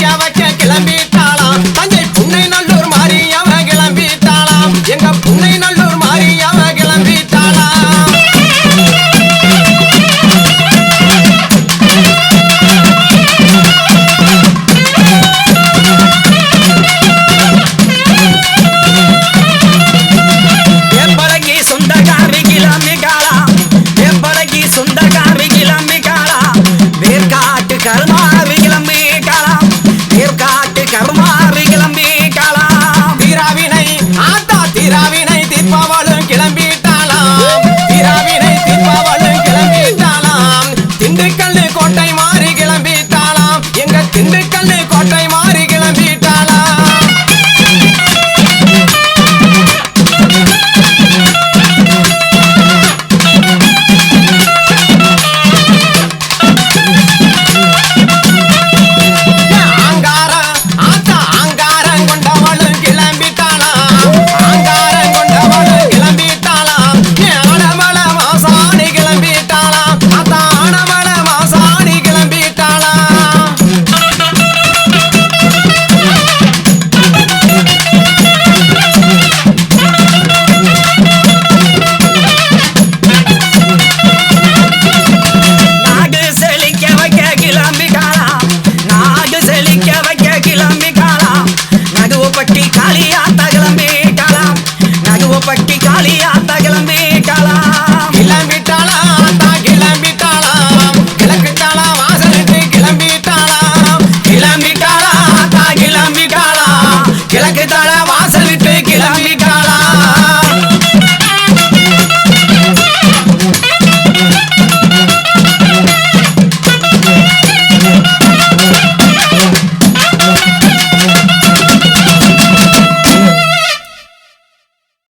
செழிக்க வைக்க கோட்டை மாறி கிளம்பி தாளாம் எங்க திண்டுக்கல்லு